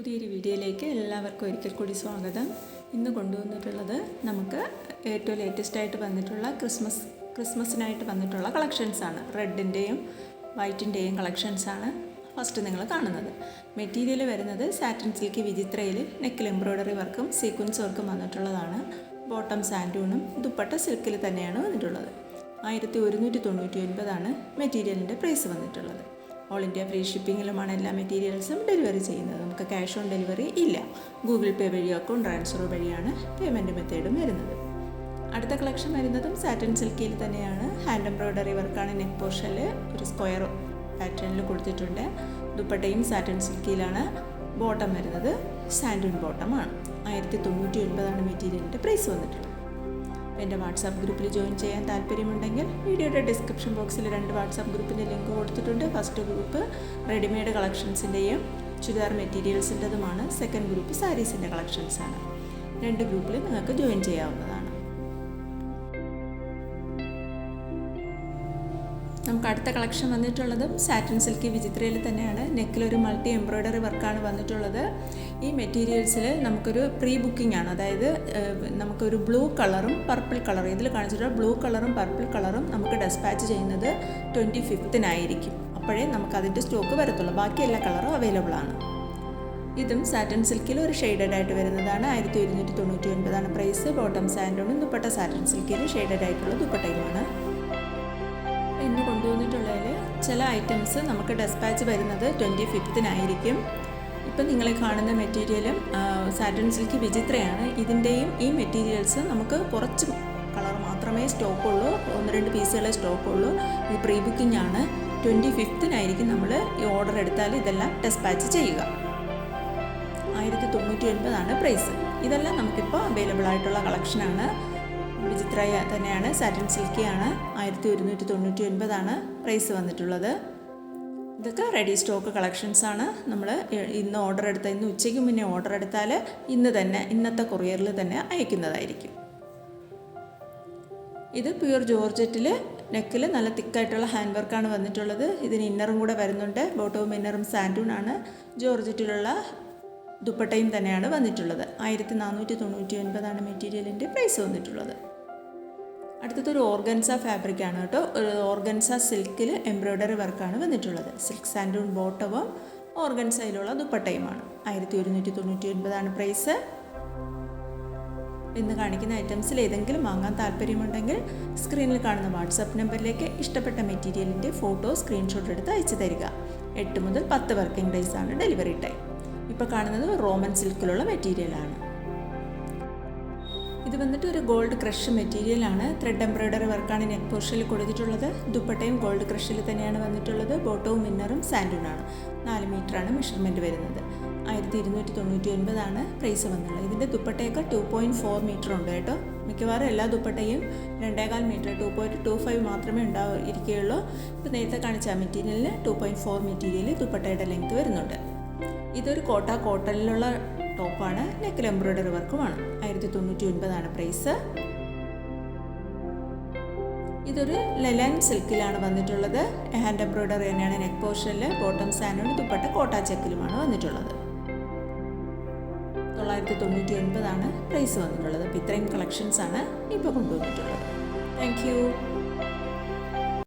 പുതിയൊരു വീഡിയോയിലേക്ക് എല്ലാവർക്കും ഒരിക്കൽ കൂടി സ്വാഗതം. ഇന്ന് കൊണ്ടുവന്നിട്ടുള്ളത് നമുക്ക് ഏറ്റവും ലേറ്റസ്റ്റ് ആയിട്ട് വന്നിട്ടുള്ള ക്രിസ്മസ് ക്രിസ്മസിനായിട്ട് വന്നിട്ടുള്ള കളക്ഷൻസാണ് റെഡിന്റെയും വൈറ്റിന്റെയും കളക്ഷൻസാണ് ഫസ്റ്റ് നിങ്ങൾ കാണുന്നത്. മെറ്റീരിയൽ വരുന്നത് സാറ്റിൻ സിൽക്ക് വിചിത്രയിൽ നെക്കിൽ എംബ്രോയ്ഡറി വർക്കും സീക്വൻസ് വർക്കും വന്നിട്ടുള്ളതാണ്. ബോട്ടം സാൻഡൂണും ദുപ്പട്ട സിൽക്കിൽ തന്നെയാണ് വന്നിട്ടുള്ളത്. ആയിരത്തി ഒരുന്നൂറ്റി തൊണ്ണൂറ്റി ഒൻപതാണ് മെറ്റീരിയലിന്റെ പ്രൈസ് വന്നിട്ടുള്ളത്. ഓൾ ഇന്ത്യ ഫ്രീ ഷിപ്പിങ്ങിലുമാണ് എല്ലാ മെറ്റീരിയൽസും ഡെലിവറി ചെയ്യുന്നത്. നമുക്ക് ക്യാഷ് ഓൺ ഡെലിവറി ഇല്ല. ഗൂഗിൾ പേ വഴിയോ അക്കൗണ്ട് ട്രാൻസ്ഫർ വഴിയാണ് പേയ്മെന്റ് മെത്തേഡും വരുന്നത്. അടുത്ത കളക്ഷൻ വരുന്നതും സാറ്റൻ സിൽക്കിയിൽ തന്നെയാണ്. ഹാൻഡ് എംബ്രോയ്ഡറി വർക്കാണ് നെക്ക് പോർഷനിൽ ഒരു സ്ക്വയർ പാറ്റേണിൽ കൊടുത്തിട്ടുണ്ട്. ദുപ്പട്ടയും സാറ്റൻ സിൽക്കിയിലാണ് ബോട്ടം വരുന്നത്. സാൻഡൂൺ ബോട്ടമാണ് ആയിരത്തി തൊണ്ണൂറ്റി ഒൻപതാണ് മെറ്റീരിയലിന്റെ പ്രൈസ് വന്നിട്ടുള്ളത്. എന്റെ വാട്സാപ്പ് ഗ്രൂപ്പിൽ ജോയിൻ ചെയ്യാൻ താല്പര്യമുണ്ടെങ്കിൽ വീഡിയോയുടെ ഡിസ്ക്രിപ്ഷൻ ബോക്സിൽ രണ്ട് വാട്സാപ്പ് ഗ്രൂപ്പിന്റെ ലിങ്ക് കൊടുത്തിട്ടുണ്ട്. ഫസ്റ്റ് ഗ്രൂപ്പ് റെഡിമെയ്ഡ് കളക്ഷൻസിന്റെയും ചുരിദാർ മെറ്റീരിയൽസിന്റെതുമാണ്. സെക്കൻഡ് ഗ്രൂപ്പ് സാരീസിന്റെ കളക്ഷൻസാണ്. രണ്ട് ഗ്രൂപ്പിൽ നിങ്ങൾക്ക് ജോയിൻ ചെയ്യാവുന്നതാണ്. നമുക്ക് അടുത്ത കളക്ഷൻ വന്നിട്ടുള്ളതും സാറ്റിൻ സിൽക്കി വിചിത്രയിൽ തന്നെയാണ്. നെക്കിലൊരു മൾട്ടി എംബ്രോയ്ഡറി വർക്കാണ് വന്നിട്ടുള്ളത്. ഈ മെറ്റീരിയൽസിൽ നമുക്കൊരു പ്രീ ബുക്കിംഗ് ആണ്. അതായത് നമുക്കൊരു ബ്ലൂ കളറും പർപ്പിൾ കളറും ഇതിൽ കാണിച്ചിട്ടുള്ള ബ്ലൂ കളറും പർപ്പിൾ കളറും നമുക്ക് ഡെസ്പാച്ച് ചെയ്യുന്നത് ട്വന്റി ഫിഫ്തിനായിരിക്കും അപ്പോഴേ നമുക്ക് അതിന്റെ സ്റ്റോക്ക് വരത്തുള്ളൂ. ബാക്കി എല്ലാ കളറും അവൈലബിൾ ആണ്. ഇതും സാറ്റൻ സിൽക്കിൽ ഒരു ഷെയ്ഡഡ് ആയിട്ട് വരുന്നതാണ്. ആയിരത്തി ഒരുന്നൂറ്റി തൊണ്ണൂറ്റി ഒൻപതാണ് പ്രൈസ്. ബോട്ടം സാൻഡോണും ദുപ്പട്ട സാറ്റൻ സിൽക്കിൽ ഷെയ്ഡഡ് ആയിട്ടുള്ള ദുപ്പട്ടയുമാണ്. ഇന്ന് കൊണ്ടുവന്നിട്ടുള്ളതിൽ ചില ഐറ്റംസ് നമുക്ക് ഡെസ്പാച്ച് വരുന്നത് ട്വന്റി ഫിഫ്തിനായിരിക്കും ഇപ്പം നിങ്ങൾ കാണുന്ന മെറ്റീരിയലും സാറ്റൺ സിൽക്ക് വിചിത്രയാണ്. ഇതിന്റെയും ഈ മെറ്റീരിയൽസ് നമുക്ക് കുറച്ച് കളർ മാത്രമേ സ്റ്റോക്ക് ഉള്ളൂ. ഒന്ന് രണ്ട് പീസുകളെ സ്റ്റോക്കുള്ളൂ ഇത് പ്രീ ബുക്കിംഗ് ആണ്. ട്വന്റി ഫിഫ്തിനായിരിക്കും നമ്മൾ ഈ ഓർഡർ എടുത്താൽ ഇതെല്ലാം ഡെസ്പാച്ച് ചെയ്യുക. ആയിരത്തി തൊണ്ണൂറ്റി ഒൻപതാണ് പ്രൈസ് ഇതെല്ലാം നമുക്കിപ്പോൾ അവൈലബിൾ ആയിട്ടുള്ള കളക്ഷനാണ് വിചിത്ര തന്നെയാണ്. സാറ്റിൻ സിൽക്കിയാണ് ആയിരത്തി ഒരുന്നൂറ്റി തൊണ്ണൂറ്റി ഒൻപതാണ് പ്രൈസ് വന്നിട്ടുള്ളത്. ഇതൊക്കെ റെഡി സ്റ്റോക്ക് കളക്ഷൻസ് ആണ്. നമ്മൾ ഇന്ന് ഓർഡർ എടുത്ത ഇന്ന് ഉച്ചയ്ക്ക് മുന്നേ ഓർഡർ എടുത്താൽ ഇന്ന് തന്നെ ഇന്നത്തെ കൊറിയറിൽ തന്നെ അയക്കുന്നതായിരിക്കും. ഇത് പ്യൂർ ജോർജറ്റിൽ നെക്കിൽ നല്ല തിക്കായിട്ടുള്ള ഹാൻഡ് വർക്കാണ് വന്നിട്ടുള്ളത്. ഇതിന് ഇന്നറും കൂടെ വരുന്നുണ്ട്. ബോട്ടവും ഇന്നറും സാൻഡൂൺ ആണ്. ജോർജറ്റിലുള്ള ദുപ്പട്ടയും തന്നെയാണ് വന്നിട്ടുള്ളത്. ആയിരത്തി നാനൂറ്റി തൊണ്ണൂറ്റി ഒൻപതാണ് മെറ്റീരിയലിന്റെ പ്രൈസ് വന്നിട്ടുള്ളത്. അടുത്തതൊരു ഓർഗൻസ ഫാബ്രിക് ആണ് കേട്ടോ. ഒരു ഓർഗൻസ സിൽക്കിൽ എംബ്രോയ്ഡറി വർക്കാണ് വന്നിട്ടുള്ളത്. സിൽക്ക് സാൻഡൂൺ ബോട്ടവും ഓർഗൻസയിലുള്ള ദുപ്പട്ടയുമാണ് ആയിരത്തി ഒരുന്നൂറ്റി തൊണ്ണൂറ്റി ഒൻപതാണ് പ്രൈസ് ഇന്ന് കാണിക്കുന്ന ഐറ്റംസിൽ ഏതെങ്കിലും വാങ്ങാൻ താല്പര്യമുണ്ടെങ്കിൽ സ്ക്രീനിൽ കാണുന്ന വാട്സപ്പ് നമ്പറിലേക്ക് ഇഷ്ടപ്പെട്ട മെറ്റീരിയലിന്റെ ഫോട്ടോ സ്ക്രീൻഷോട്ട് എടുത്ത് അയച്ചു തരിക. എട്ട് മുതൽ പത്ത് വർക്കിംഗ് ഡേയ്സാണ് ഡെലിവറി ടൈം ഇപ്പോൾ കാണുന്നത് റോമൻ സിൽക്കിലുള്ള മെറ്റീരിയലാണ് ഇത് വന്നിട്ട് ഒരു ഗോൾഡ് ക്രഷ് മെറ്റീരിയലാണ് ത്രെഡ് എംബ്രോയിഡറി വർക്കാണ് നെക്ക് പോർഷനിൽ കൊടുത്തിട്ടുള്ളത്. ദുപ്പട്ടയും ഗോൾഡ് ക്രഷിൽ തന്നെയാണ് വന്നിട്ടുള്ളത്. ബോട്ടവും മിന്നറും സാൻഡൂണാണ് നാല് മീറ്ററാണ് മെഷർമെന്റ് വരുന്നത്. ആയിരത്തി ഇരുന്നൂറ്റി തൊണ്ണൂറ്റി ഒൻപതാണ് പ്രൈസ് വന്നുള്ളത് ഇതിന്റെ ദുപ്പട്ടയൊക്കെ ടു പോയിന്റ് ഫോർ മീറ്റർ ഉണ്ട് കേട്ടോ. മിക്കവാറും എല്ലാ ദുപ്പട്ടയും രണ്ടേകാൽ metre two point two five മാത്രമേ ഉണ്ടാവും ഇരിക്കുകയുള്ളൂ. ഇപ്പോൾ നേരത്തെ കാണിച്ച മെറ്റീരിയലിന് ടു പോയിന്റ് ഫോർ മെറ്റീരിയൽ ദുപ്പട്ടയുടെ ലെങ്ത് വരുന്നുണ്ട്. ഇതൊരു കോട്ട കോട്ടണിലുള്ള ടോപ്പാണ്. നെക്കിൽ എംബ്രോയ്ഡറി വർക്കുമാണ് ആയിരത്തി തൊണ്ണൂറ്റി ഒൻപതാണ് പ്രൈസ്. ഇതൊരു ലെലൻ സിൽക്കിലാണ് വന്നിട്ടുള്ളത്. ഹാൻഡ് എംബ്രോയ്ഡറി തന്നെയാണ് നെക്ക് പോർഷനിൽ ബോട്ടം സാനോട് ദുപ്പട്ട കോട്ടാ ചെക്കിലുമാണ് വന്നിട്ടുള്ളത്. തൊള്ളായിരത്തി തൊണ്ണൂറ്റി ഒൻപതാണ് പ്രൈസ് വന്നിട്ടുള്ളത്. അപ്പോൾ ഇത്രയും കളക്ഷൻസാണ് ഇപ്പോൾ കൊണ്ടുവന്നിട്ടുള്ളത്. Thank you.